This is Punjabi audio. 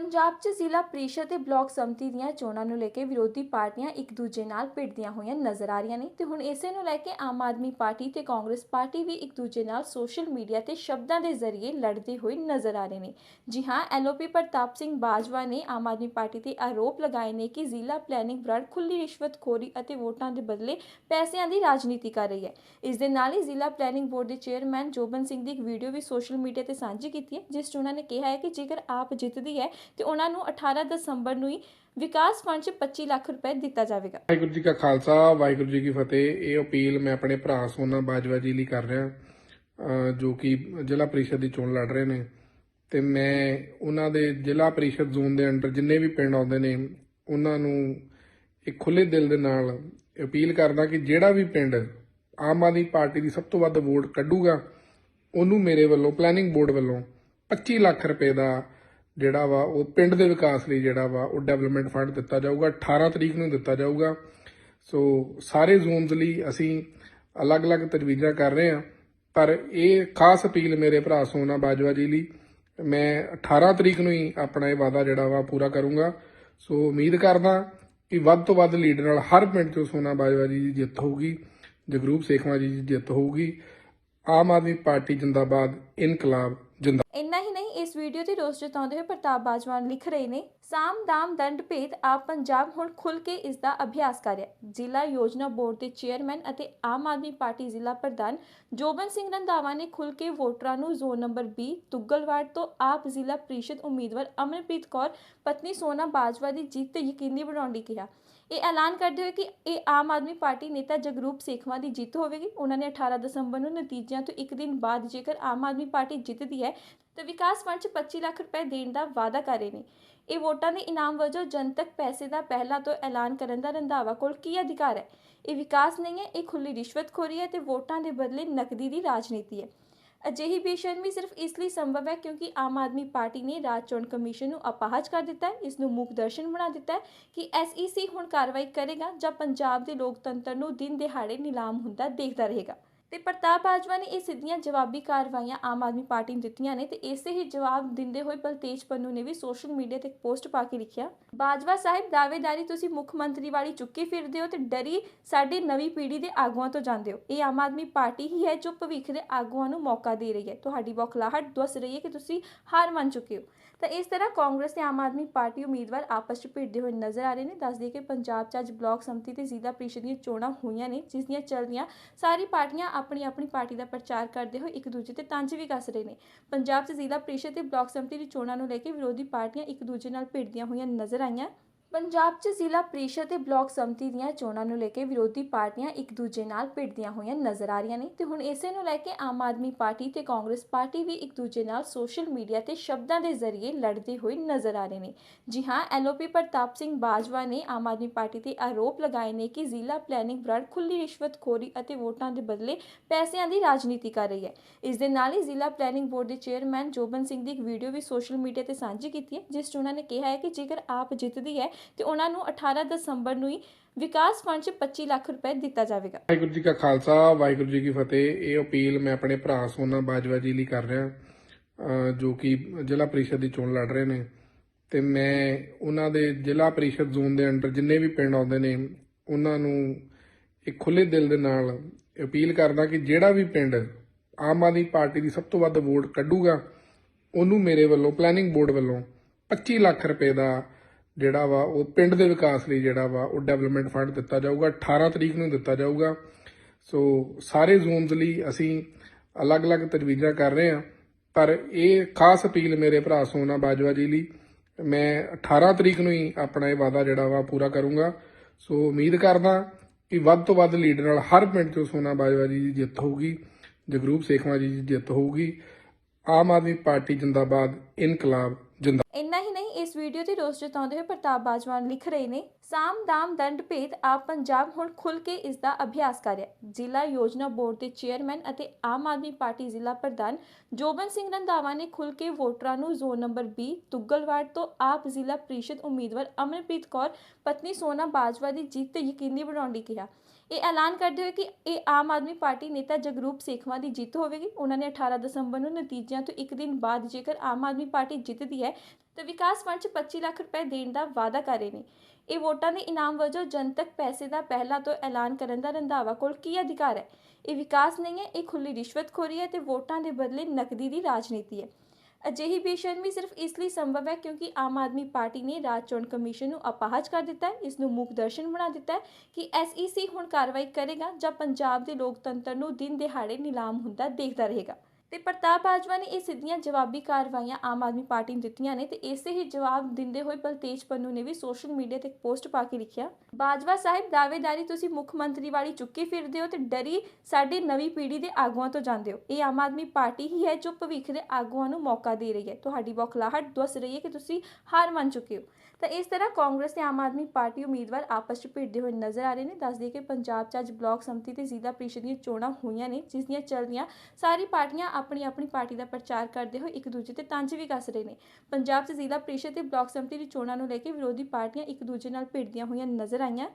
ਪੰਜਾਬ 'ਚ ਜ਼ਿਲ੍ਹਾ ਪ੍ਰੀਸ਼ਦ ਤੇ ਬਲਾਕ ਸੰਮਤੀ ਦੀਆਂ ਚੋਣਾਂ ਨੂੰ ਲੈ ਕੇ ਵਿਰੋਧੀ ਪਾਰਟੀਆਂ ਇੱਕ ਦੂਜੇ ਨਾਲ ਭਿੜਦੀਆਂ ਹੋਈਆਂ ਨਜ਼ਰ ਆ ਰਹੀਆਂ ਨੇ ਤੇ ਹੁਣ ਇਸੇ ਨੂੰ ਲੈ ਕੇ ਆਮ ਆਦਮੀ ਪਾਰਟੀ ਤੇ ਕਾਂਗਰਸ ਪਾਰਟੀ ਵੀ ਇੱਕ ਦੂਜੇ ਨਾਲ ਸੋਸ਼ਲ ਮੀਡੀਆ ਤੇ ਸ਼ਬਦਾਂ ਦੇ ਜ਼ਰੀਏ ਲੜਦੇ ਹੋਏ ਨਜ਼ਰ ਆ ਰਹੇ ਨੇ। ਜੀ ਹਾਂ ਐਲਓਪੀ ਪ੍ਰਤਾਪ ਸਿੰਘ ਬਾਜਵਾ ਨੇ ਆਮ ਆਦਮੀ ਪਾਰਟੀ ਤੇ ਆਰੋਪ ਲਗਾਏ ਨੇ ਕਿ ਜ਼ਿਲ੍ਹਾ ਪਲੈਨਿੰਗ ਬਰਾੜ ਖੁੱਲੀ ਰਿਸ਼ਵਤਖੋਰੀ ਅਤੇ ਵੋਟਾਂ ਦੇ ਬਦਲੇ ਪੈਸਿਆਂ ਦੀ ਰਾਜਨੀਤੀ ਕਰ ਰਹੀ ਹੈ। ਇਸ ਦੇ ਨਾਲ ਹੀ ਜ਼ਿਲ੍ਹਾ ਪਲੈਨਿੰਗ ਬੋਰਡ ਦੇ ਚੇਅਰਮੈਨ ਜੋਬਨ ਸਿੰਘ ਦੀ ਇੱਕ ਵੀਡੀਓ ਵੀ ਸੋਸ਼ਲ ਮੀਡੀਆ ਤੇ ਸਾਂਝੀ ਕੀਤੀ ਹੈ, ਜਿਸ 'ਚ ਉਹਨਾਂ ਨੇ ਕਿਹਾ ਹੈ ਕਿ ਜੇਕਰ ਆਪ ਜਿੱਤਦੀ ਹੈ ਤੇ ਉਹਨਾਂ ਨੂੰ 18 ਦਸੰਬਰ ਨੂੰ ਹੀ ਵਿਕਾਸ ਫੰਡ 'ਚ 25 ਲੱਖ ਰੁਪਏ ਦਿੱਤਾ ਜਾਵੇਗਾ। ਵਾਹਿਗੁਰੂ ਜੀ ਕਾ ਖਾਲਸਾ, ਵਾਹਿਗੁਰੂ ਜੀ ਕੀ ਫਤਿਹ। ਇਹ ਅਪੀਲ ਮੈਂ ਆਪਣੇ ਭਰਾ ਸੋਨਾ ਬਾਜਵਾ ਜੀ ਲਈ ਕਰ ਰਿਹਾ ਜੋ ਕਿ ਜ਼ਿਲ੍ਹਾ ਪ੍ਰੀਸ਼ਦ ਦੀ ਚੋਣ ਲੜ ਰਹੇ ਨੇ। ਤੇ ਮੈਂ ਉਹਨਾਂ ਦੇ ਜ਼ਿਲ੍ਹਾ ਪ੍ਰੀਸ਼ਦ ਜ਼ੋਨ ਦੇ ਅੰਡਰ ਜਿੰਨੇ ਵੀ ਪਿੰਡ ਆਉਂਦੇ ਨੇ, ਉਹਨਾਂ ਨੂੰ ਇੱਕ ਖੁੱਲੇ ਦਿਲ ਦੇ ਨਾਲ ਅਪੀਲ ਕਰਦਾ ਕਿ ਜਿਹੜਾ ਵੀ ਪਿੰਡ ਆਮ ਆਦਮੀ ਪਾਰਟੀ ਦੀ ਸਭ ਤੋਂ ਵੱਧ ਵੋਟ ਕੱਢੂਗਾ, ਉਹਨੂੰ ਮੇਰੇ ਵੱਲੋਂ ਪਲੈਨਿੰਗ ਬੋਰਡ ਵੱਲੋਂ 25 ਲੱਖ ਰੁਪਏ ਦਾ ਜਿਹੜਾ ਵਾ, ਉਹ ਪਿੰਡ ਦੇ ਵਿਕਾਸ ਲਈ ਜਿਹੜਾ ਵਾ, ਉਹ ਡਿਵੈਲਪਮੈਂਟ ਫੰਡ ਦਿੱਤਾ ਜਾਊਗਾ। 18 ਤਰੀਕ ਨੂੰ ਦਿੱਤਾ ਜਾਊਗਾ। ਸੋ ਸਾਰੇ ਜ਼ੋਨਸ ਲਈ ਅਸੀਂ ਅਲੱਗ-ਅਲੱਗ ਤਜਵੀਜ਼ਾਂ ਕਰ ਰਹੇ ਹਾਂ। ਪਰ ਇਹ ਖਾਸ ਅਪੀਲ ਮੇਰੇ ਭਰਾ ਸੋਨਾ ਬਾਜਵਾ ਜੀ ਲਈ, ਮੈਂ 18 ਤਰੀਕ ਨੂੰ ਹੀ ਆਪਣਾ ਇਹ ਵਾਅਦਾ ਜਿਹੜਾ ਵਾ, ਪੂਰਾ ਕਰੂੰਗਾ। ਸੋ ਉਮੀਦ ਕਰਦਾ ਕਿ ਵੱਧ ਤੋਂ ਵੱਧ ਲੀਡਰ ਨਾਲ ਹਰ ਪਿੰਡ 'ਚੋਂ ਸੋਨਾ ਬਾਜਵਾ ਜੀ ਦੀ ਜਿੱਤ ਹੋਊਗੀ, ਜਗਰੂਪ ਸੇਖਵਾ ਜੀ ਦੀ ਜਿੱਤ ਹੋਊਗੀ। ਆਮ ਆਦਮੀ ਪਾਰਟੀ ਜਿੰਦਾਬਾਦ, ਇਨਕਲਾਬ ਹੀ ਨਹੀਂ, ਇਸ ਵੀਡੀਓ ਤੇ ਰੋਸ ਜਤਾਉਂਦੇ ਹੋਏ ਪ੍ਰਤਾਪ ਬਾਜਵਾਨ ਲਿਖ ਰਹੇ ਨੇ, ਸਾਮ ਦਾਮ ਦੰਡ ਭੇਦ ਆਪ ਪੰਜਾਬ ਹੁਣ ਖੁੱਲ ਕੇ ਇਸ ਦਾ ਅਭਿਆਸ ਕਰ ਰਿਹਾ ਜ਼ਿਲ੍ਹਾ ਯੋਜਨਾ ਬੋਰਡ ਦੇ ਚੇਅਰਮੈਨ ਅਤੇ ਆਮ ਆਦਮੀ ਪਾਰਟੀ ਜ਼ਿਲ੍ਹਾ ਪ੍ਰਧਾਨ ਜੋਬਨ ਸਿੰਘ ਰੰਧਾਵਾ ਨੇ ਖੁੱਲ ਕੇ ਵੋਟਰਾਂ ਨੂੰ ਜ਼ੋਨ ਨੰਬਰ 20 ਤੁੱਗਲਵਾੜ ਤੋਂ ਆਪ ਜ਼ਿਲ੍ਹਾ ਪ੍ਰੀਸ਼ਦ ਉਮੀਦਵਾਰ ਅਮਨਪ੍ਰੀਤ ਕੌਰ, ਪਤਨੀ ਸੋਨਾ ਬਾਜਵਾ ਦੀ ਜਿੱਤ ਯਕੀਨੀ ਬਣਾਉਣ ਲਈ ਕਿਹਾ। ਇਹ ਐਲਾਨ ਕਰਦੇ ਹੋਏ ਕਿ ਇਹ ਆਮ ਆਦਮੀ ਪਾਰਟੀ ਨੇਤਾ ਜਗਰੂਪ ਸੇਖਵਾ ਦੀ ਜਿੱਤ ਹੋਵੇਗੀ। ਉਹਨਾਂ ਨੇ 18 ਦਸੰਬਰ ਨੂੰ ਨਤੀਜਿਆਂ ਤੋਂ ਇੱਕ ਦਿਨ ਬਾਅਦ ਜੇਕਰ ਆਮ ਆਦਮੀ ਪਾਰਟੀ ਜਿੱਤਦੀ ਹੈ ਤਾਂ ਵਿਕਾਸ ਫੰਡ 'ਚ 25 ਲੱਖ ਰੁਪਏ ਦੇਣ ਦਾ ਵਾਅਦਾ ਕਰ ਰਹੇ ਨੇ। ਇਹ ਵੋਟਾਂ ਦੇ ਇਨਾਮ ਵਜੋਂ ਜਨਤਕ ਪੈਸੇ ਦਾ ਪਹਿਲਾਂ ਤੋਂ ਐਲਾਨ ਕਰਨ ਦਾ ਰੰਧਾਵਾ ਕੋਲ ਕੀ ਅਧਿਕਾਰ ਹੈ? ਇਹ ਵਿਕਾਸ ਨਹੀਂ ਹੈ, ਇਹ ਖੁੱਲੀ ਰਿਸ਼ਵਤਖੋਰੀ ਹੈ ਤੇ ਵੋਟਾਂ ਦੇ ਬਦਲੇ ਨਕਦੀ ਦੀ ਰਾਜਨੀਤੀ ਹੈ। ਅਜਿਹੀ ਬੇਸ਼ਰਮੀ ਸਿਰਫ ਇਸ ਲਈ ਸੰਭਵ ਹੈ ਕਿਉਂਕਿ ਆਮ ਆਦਮੀ ਪਾਰਟੀ ਨੇ ਰਾਜ ਚੋਣ ਕਮਿਸ਼ਨ ਨੂੰ ਅਪਾਹਜ ਕਰ ਦਿੱਤਾ ਹੈ, ਇਸ ਨੂੰ ਮੂਕ ਦਰਸ਼ਨ ਬਣਾ ਦਿੱਤਾ ਹੈ ਕਿ ਐਸਈਸੀ ਹੁਣ ਕਾਰਵਾਈ ਕਰੇਗਾ ਜਾਂ ਪੰਜਾਬ ਦੇ ਲੋਕਤੰਤਰ ਨੂੰ ਦਿਨ ਦਿਹਾੜੇ ਨਿਲਾਮ ਹੁੰਦਾ ਦੇਖਦਾ ਰਹੇਗਾ। ਤੇ ਪ੍ਰਤਾਪ ਬਾਜਵਾ ਨੇ ਇਹ ਸਿੱਧੀਆਂ ਜਵਾਬੀ ਕਾਰਵਾਈਆਂ ਆਮ ਆਦਮੀ ਪਾਰਟੀ ਨੂੰ ਦਿੱਤੀਆਂ ਨੇ ਤੇ ਇਸੇ ਹੀ ਜਵਾਬ ਦਿੰਦੇ ਹੋਏ ਬਲਤੇਜ ਪੰਨੂ ਨੇ ਵੀ ਸੋਸ਼ਲ ਮੀਡੀਆ ਤੇ ਇੱਕ ਪੋਸਟ ਪਾ ਕੇ ਲਿਖਿਆ, ਬਾਜਵਾ ਸਾਹਿਬ, ਦਾਅਵੇਦਾਰੀ ਤੁਸੀਂ ਮੁੱਖ ਮੰਤਰੀ ਵਾਲੀ ਚੁੱਕੀ ਫਿਰਦੇ ਹੋ ਤੇ ਡਰੀ ਸਾਡੀ ਨਵੀਂ ਪੀੜ੍ਹੀ ਦੇ ਆਗੂਆਂ ਤੋਂ ਜਾਂਦੇ ਹੋ। ਇਹ ਆਮ ਆਦਮੀ ਪਾਰਟੀ ਹੀ ਹੈ ਜੋ ਭਵਿੱਖ ਦੇ ਆਗੂਆਂ ਨੂੰ ਮੌਕਾ ਦੇ ਰਹੀ ਹੈ। ਤੁਹਾਡੀ ਬੌਖਲਾਹਟ ਦੱਸ ਰਹੀ ਹੈ ਕਿ ਤੁਸੀਂ ਹਾਰ ਮੰਨ ਚੁੱਕੇ ਹੋ। ਤਾਂ ਇਸ ਤਰ੍ਹਾਂ ਕਾਂਗਰਸ ਤੇ ਆਮ ਆਦਮੀ ਪਾਰਟੀ ਉਮੀਦਵਾਰ ਆਪਸ ਵਿੱਚ ਭਿੜਦੇ ਹੋਏ ਨਜ਼ਰ ਆ ਰਹੇ ਨੇ। ਦੱਸ ਦਈਏ ਕਿ ਪੰਜਾਬ 'ਚ ਅੱਜ ਬਲਾਕ ਸੰਮਤੀ ਤੇ ਜ਼ਿਲ੍ਹਾ ਪ੍ਰੀਸ਼ਦ ਦੀਆਂ ਚੋਣਾਂ ਹੋਈਆਂ ਨੇ, ਜਿਸ ਦੀਆਂ ਚੱਲਦੀਆਂ ਸਾਰੀ ਪਾਰਟੀਆਂ ਆਪਣੀ ਆਪਣੀ ਪਾਰਟੀ ਦਾ ਪ੍ਰਚਾਰ ਕਰਦੇ ਹੋਏ ਇੱਕ ਦੂਜੇ ਤੇ ਤੰਜ ਵੀ ਕੱਸ ਰਹੇ ਨੇ। ਪੰਜਾਬ 'ਚ ਜ਼ਿਲ੍ਹਾ ਪ੍ਰੀਸ਼ਦ ਤੇ ਬਲਾਕ ਸੰਮਤੀ ਦੀ ਚੋਣਾਂ ਨੂੰ ਲੈ ਕੇ ਵਿਰੋਧੀ ਪਾਰਟੀਆਂ ਇੱਕ ਦੂਜੇ ਨਾਲ ਭਿੜਦੀਆਂ ਹੋਈਆਂ ਨਜ਼ਰ ਆਈਆਂ। ਪੰਜਾਬ 'ਚ ਜ਼ਿਲ੍ਹਾ ਪ੍ਰੀਸ਼ਦ ਤੇ ਬਲਾਕ ਸੰਮਤੀ ਦੀਆਂ ਚੋਣਾਂ ਨੂੰ ਲੈ ਕੇ ਵਿਰੋਧੀ ਪਾਰਟੀਆਂ ਇੱਕ ਦੂਜੇ ਨਾਲ ਭਿੜਦੀਆਂ ਹੋਈਆਂ ਨਜ਼ਰ ਆ ਰਹੀਆਂ ਨੇ ਤੇ ਹੁਣ ਇਸੇ ਨੂੰ ਲੈ ਕੇ ਆਮ ਆਦਮੀ ਪਾਰਟੀ ਤੇ ਕਾਂਗਰਸ ਪਾਰਟੀ ਵੀ ਇੱਕ ਦੂਜੇ ਨਾਲ ਸੋਸ਼ਲ ਮੀਡੀਆ ਤੇ ਸ਼ਬਦਾਂ ਦੇ ਜ਼ਰੀਏ ਲੜਦੇ ਹੋਏ ਨਜ਼ਰ ਆ ਰਹੇ ਨੇ। ਜੀ ਹਾਂ ਐਲਓਪੀ ਪ੍ਰਤਾਪ ਸਿੰਘ ਬਾਜਵਾ ਨੇ ਆਮ ਆਦਮੀ ਪਾਰਟੀ ਤੇ ਆਰੋਪ ਲਗਾਏ ਨੇ ਕਿ ਜ਼ਿਲ੍ਹਾ ਪਲੈਨਿੰਗ ਬਰਾੜ ਖੁੱਲੀ ਰਿਸ਼ਵਤਖੋਰੀ ਅਤੇ ਵੋਟਾਂ ਦੇ ਬਦਲੇ ਪੈਸਿਆਂ ਦੀ ਰਾਜਨੀਤੀ ਕਰ ਰਹੀ ਹੈ। ਇਸ ਦੇ ਨਾਲ ਹੀ ਜ਼ਿਲ੍ਹਾ ਪਲੈਨਿੰਗ ਬੋਰਡ ਦੇ ਚੇਅਰਮੈਨ ਜੋਬਨ ਸਿੰਘ ਦੀ ਇੱਕ ਵੀਡੀਓ ਵੀ ਸੋਸ਼ਲ ਮੀਡੀਆ ਤੇ ਸਾਂਝੀ ਕੀਤੀ ਹੈ, ਜਿਸ 'ਚ ਉਹਨਾਂ ਨੇ ਕਿਹਾ ਹੈ ਕਿ ਜੇਕਰ ਆਪ ਜਿੱਤਦੀ ਹੈ ਤੇ ਉਹਨਾਂ ਨੂੰ 18 ਦਸੰਬਰ ਨੂੰ ਹੀ ਵਿਕਾਸ ਫੰਡ 'ਚ 25 ਲੱਖ ਰੁਪਏ ਦਿੱਤਾ ਜਾਵੇਗਾ। ਵਾਹਿਗੁਰੂ ਜੀ ਕਾ ਖਾਲਸਾ, ਵਾਹਿਗੁਰੂ ਜੀ ਕੀ ਫਤਿਹ। ਇਹ ਅਪੀਲ ਮੈਂ ਆਪਣੇ ਭਰਾ ਸੋਨਾ ਬਾਜਵਾ ਜੀ ਲਈ ਕਰ ਰਿਹਾ ਜੋ ਕਿ ਜ਼ਿਲ੍ਹਾ ਪ੍ਰੀਸ਼ਦ ਦੀ ਚੋਣ ਲੜ ਰਹੇ ਨੇ। ਤੇ ਮੈਂ ਉਹਨਾਂ ਦੇ ਜ਼ਿਲ੍ਹਾ ਪ੍ਰੀਸ਼ਦ ਜ਼ੋਨ ਦੇ ਅੰਡਰ ਜਿੰਨੇ ਵੀ ਪਿੰਡ ਆਉਂਦੇ ਨੇ, ਉਹਨਾਂ ਨੂੰ ਇੱਕ ਖੁੱਲੇ ਦਿਲ ਦੇ ਨਾਲ ਅਪੀਲ ਕਰਦਾ ਕਿ ਜਿਹੜਾ ਵੀ ਪਿੰਡ ਆਮ ਆਦਮੀ ਪਾਰਟੀ ਦੀ ਸਭ ਤੋਂ ਵੱਧ ਵੋਟ ਕੱਢੂਗਾ, ਉਹਨੂੰ ਮੇਰੇ ਵੱਲੋਂ ਪਲੈਨਿੰਗ ਬੋਰਡ ਵੱਲੋਂ 25 ਲੱਖ ਰੁਪਏ ਦਾ ਜਿਹੜਾ ਵਾ, ਉਹ ਪਿੰਡ ਦੇ ਵਿਕਾਸ ਲਈ ਜਿਹੜਾ ਵਾ, ਉਹ ਡਿਵੈਲਪਮੈਂਟ ਫੰਡ ਦਿੱਤਾ ਜਾਊਗਾ। 18 ਤਰੀਕ ਨੂੰ ਦਿੱਤਾ ਜਾਊਗਾ। ਸੋ ਸਾਰੇ ਜ਼ੋਨਸ ਲਈ ਅਸੀਂ ਅਲੱਗ-ਅਲੱਗ ਤਜਵੀਜ਼ਾਂ ਕਰ ਰਹੇ ਹਾਂ। ਪਰ ਇਹ ਖਾਸ ਅਪੀਲ ਮੇਰੇ ਭਰਾ ਸੋਨਾ ਬਾਜਵਾ ਜੀ ਲਈ, ਮੈਂ 18 ਤਰੀਕ ਨੂੰ ਹੀ ਆਪਣਾ ਇਹ ਵਾਅਦਾ ਜਿਹੜਾ ਵਾ, ਪੂਰਾ ਕਰੂੰਗਾ। ਸੋ ਉਮੀਦ ਕਰਦਾ ਕਿ ਵੱਧ ਤੋਂ ਵੱਧ ਲੀਡਰ ਨਾਲ ਹਰ ਪਿੰਡ 'ਚੋਂ ਸੋਨਾ ਬਾਜਵਾ ਜੀ ਦੀ ਜਿੱਤ ਹੋਊਗੀ, ਜਗਰੂਪ ਸੇਖਵਾ ਜੀ ਦੀ ਜਿੱਤ ਹੋਊਗੀ। ਆਮ ਆਦਮੀ ਪਾਰਟੀ ਜਿੰਦਾਬਾਦ, ਇਨਕਲਾਬ ਜਿੰਦਾ ਇੰਨਾ ਹੀ ਨਹੀਂ, ਇਸ ਵੀਡੀਓ ਤੇ ਰੋਸ ਜਤਾਉਂਦੇ ਹੋਏ ਪ੍ਰਤਾਪ ਬਾਜਵਾਨ ਲਿਖ ਰਹੇ ਨੇ। ਸਾਮ ਦਾਮ ਦੰਡ ਭੇਦ ਆਪ ਪੰਜਾਬ ਹੁਣ ਖੁੱਲ ਕੇ ਇਸ ਦਾ ਅਭਿਆਸ ਕਰ ਰਿਹਾ ਜ਼ਿਲ੍ਹਾ ਯੋਜਨਾ ਬੋਰਡ ਦੇ ਚੇਅਰਮੈਨ ਅਤੇ ਆਮ ਆਦਮੀ ਪਾਰਟੀ ਜ਼ਿਲ੍ਹਾ ਪ੍ਰਧਾਨ ਜੋਬਨ ਸਿੰਘ ਰੰਧਾਵਾ ਨੇ ਖੁੱਲ ਕੇ ਵੋਟਰਾਂ ਨੂੰ ਜ਼ੋਨ ਨੰਬਰ 20 ਤੁੱਗਲਵਾੜ ਤੋਂ ਆਪ ਜ਼ਿਲ੍ਹਾ ਪ੍ਰੀਸ਼ਦ ਉਮੀਦਵਾਰ ਅਮਨਪ੍ਰੀਤ ਕੌਰ, ਪਤਨੀ ਸੋਨਾ ਬਾਜਵਾ ਦੀ ਜਿੱਤ ਯਕੀਨੀ ਬਣਾਉਣ ਲਈ ਕਿਹਾ। ਇਹ ਐਲਾਨ ਕਰਦੇ ਹੋਏ ਕਿ ਇਹ ਆਮ ਆਦਮੀ ਪਾਰਟੀ ਨੇਤਾ ਜਗਰੂਪ ਸੇਖਵਾ ਦੀ ਜਿੱਤ ਹੋਵੇਗੀ। ਉਹਨਾਂ ਨੇ 18 ਦਸੰਬਰ ਨੂੰ ਨਤੀਜਿਆਂ ਤੋਂ ਇੱਕ ਦਿਨ ਬਾਅਦ ਜੇਕਰ ਆਮ ਆਦਮੀ ਪਾਰਟੀ ਜਿੱਤਦੀ ਹੈ ਤਾਂ ਵਿਕਾਸ ਫੰਡ 'ਚ 25 ਲੱਖ ਰੁਪਏ ਦੇਣ ਦਾ ਵਾਅਦਾ ਕਰ ਰਹੇ ਨੇ। ਇਹ ਵੋਟਾਂ ਦੇ ਇਨਾਮ ਵਜੋਂ ਜਨਤਕ ਪੈਸੇ ਦਾ ਪਹਿਲਾਂ ਤੋਂ ਐਲਾਨ ਕਰਨ ਦਾ ਰੰਧਾਵਾ ਕੋਲ ਕੀ ਅਧਿਕਾਰ ਹੈ? ਇਹ ਵਿਕਾਸ ਨਹੀਂ ਹੈ, ਇਹ ਖੁੱਲੀ ਰਿਸ਼ਵਤਖੋਰੀ ਹੈ ਤੇ ਵੋਟਾਂ ਦੇ ਬਦਲੇ ਨਕਦੀ ਦੀ ਰਾਜਨੀਤੀ ਹੈ। ਅਜਿਹੀ ਬੇਸ਼ਰਮੀ ਸਿਰਫ ਇਸ ਲਈ ਸੰਭਵ ਹੈ ਕਿਉਂਕਿ ਆਮ ਆਦਮੀ ਪਾਰਟੀ ਨੇ ਰਾਜ ਚੋਣ ਕਮਿਸ਼ਨ ਨੂੰ ਅਪਾਹਜ ਕਰ ਦਿੱਤਾ ਹੈ, ਇਸ ਨੂੰ ਮੂਕ ਦਰਸ਼ਨ ਬਣਾ ਦਿੱਤਾ ਹੈ ਕਿ ਐਸਈਸੀ ਹੁਣ ਕਾਰਵਾਈ ਕਰੇਗਾ ਜਾਂ ਪੰਜਾਬ ਦੇ ਲੋਕਤੰਤਰ ਨੂੰ ਦਿਨ ਦਿਹਾੜੇ ਨਿਲਾਮ ਹੁੰਦਾ ਦੇਖਦਾ ਰਹੇਗਾ। ਤੇ ਪ੍ਰਤਾਪ ਬਾਜਵਾ ਨੇ ਇਹ ਸਿੱਧੀਆਂ ਜਵਾਬੀ ਕਾਰਵਾਈਆਂ ਆਮ ਆਦਮੀ ਪਾਰਟੀ ਨੂੰ ਦਿੱਤੀਆਂ ਨੇ ਤੇ ਇਸੇ ਹੀ ਜਵਾਬ ਦਿੰਦੇ ਹੋਏ ਬਲਤੇਜ ਪੰਨੂ ਨੇ ਵੀ ਸੋਸ਼ਲ ਮੀਡੀਆ ਤੇ ਇੱਕ ਪੋਸਟ ਪਾ ਕੇ ਲਿਖਿਆ, ਬਾਜਵਾ ਸਾਹਿਬ, ਦਾਅਵੇਦਾਰੀ ਤੁਸੀਂ ਮੁੱਖ ਮੰਤਰੀ ਵਾਲੀ ਚੁੱਕੀ ਫਿਰਦੇ ਹੋ ਤੇ ਡਰੀ ਸਾਡੀ ਨਵੀਂ ਪੀੜ੍ਹੀ ਦੇ ਆਗੂਆਂ ਤੋਂ ਜਾਂਦੇ ਹੋ। ਇਹ ਆਮ ਆਦਮੀ ਪਾਰਟੀ ਹੀ ਹੈ ਜੋ ਭਵਿੱਖ ਦੇ ਆਗੂਆਂ ਨੂੰ ਮੌਕਾ ਦੇ ਰਹੀ ਹੈ। ਤੁਹਾਡੀ ਬੌਖਲਾਹਟ ਦੱਸ ਰਹੀ ਹੈ ਕਿ ਤੁਸੀਂ ਹਾਰ ਮੰਨ ਚੁੱਕੇ ਹੋ। ਤਾਂ ਇਸ ਤਰ੍ਹਾਂ ਕਾਂਗਰਸ ਤੇ ਆਮ ਆਦਮੀ ਪਾਰਟੀ ਉਮੀਦਵਾਰ ਆਪਸ ਵਿੱਚ ਭਿੜਦੇ ਹੋਏ ਨਜ਼ਰ ਆ ਰਹੇ ਨੇ। ਦੱਸ ਦਈਏ ਕਿ ਪੰਜਾਬ 'ਚ ਅੱਜ ਬਲਾਕ ਸੰਮਤੀ ਤੇ ਜ਼ਿਲ੍ਹਾ ਪ੍ਰੀਸ਼ਦ ਦੀਆਂ ਚੋਣਾਂ ਹੋਈਆਂ ਨੇ, ਜਿਸ ਦੀਆਂ ਚੱਲਦੀਆਂ ਸਾਰੀ ਪਾਰਟੀਆਂ ਆਪਣੀ ਆਪਣੀ ਪਾਰਟੀ ਦਾ ਪ੍ਰਚਾਰ ਕਰਦੇ ਹੋਏ ਇੱਕ ਦੂਜੇ ਤੇ ਤੰਜ ਵੀ ਕੱਸ ਰਹੇ ਨੇ। ਪੰਜਾਬ 'ਚ ਜ਼ਿਲ੍ਹਾ ਪ੍ਰੀਸ਼ਦ ਤੇ ਬਲਾਕ ਸੰਮਤੀ ਦੀ ਚੋਣਾਂ ਨੂੰ ਲੈ ਕੇ ਵਿਰੋਧੀ ਪਾਰਟੀਆਂ ਇੱਕ ਦੂਜੇ ਨਾਲ ਭਿੜਦੀਆਂ ਹੋਈਆਂ ਨਜ਼ਰ ਆਈਆਂ।